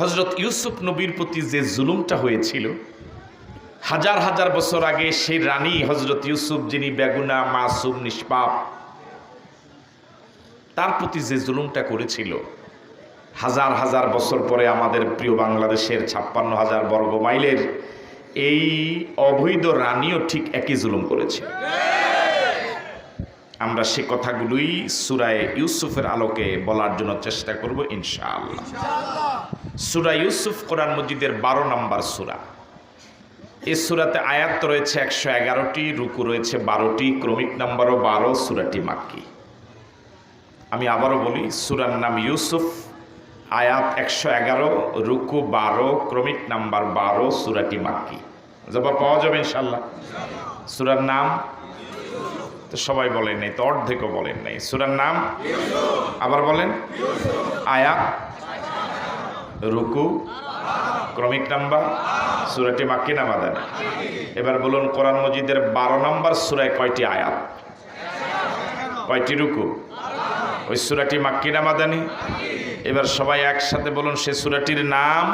হজরত ইউসুফ নবীর প্রতি যে জুলুমটা হয়েছিল, হাজার হাজার বছর আগে সেই রানী হজরত ইউসুফ, যিনি বেগুনা, মাসুম, নিষ্পাপ, তার প্রতি যে জুলুমটা করেছিল, হাজার হাজার বছর পরে আমাদের প্রিয় বাংলাদেশের ছাপ্পান্ন হাজার বর্গ মাইলের এই অবৈধ রানীও ঠিক একই জুলুম করেছে আমরা সে কথাগুলোই সুরায় ইউসুফের আলোকে বলার জন্য চেষ্টা করব, ইনশাআল্লাহ। সুরা ইউসুফ কোরআন মজিদের বারো নম্বর সুরা। এই সুরাতে আয়াত রয়েছে একশো এগারোটি, রুকু রয়েছে বারোটি, ক্রমিক নম্বরও বারো, সুরাটি মাক্কি। আমি আবারও বলি, সুরার নাম ইউসুফ, আয়াত একশো এগারো, রুকু বারো, ক্রমিক নাম্বার বারো, সুরাটি মাক্কি। জবাব পাওয়া যাবে ইনশাল্লাহ সুরার নাম তো সবাই বলেন নাই, তো অর্ধেকও বলেন নাই। সুরার নাম? আবার বলেন? আয়া? রুকু? ক্রমিক নাম্বার? সুরাটি মাক্কি না মাদান এবার বলুন, কোরআন মজিদের বারো নম্বর সুরায় কয়টি আয়াত? কয়টি রুকু? ওই সুরাটি মাক্কি না মাদানি এবার সবাই একসাথে বলুন, সে সুরাটির নাম?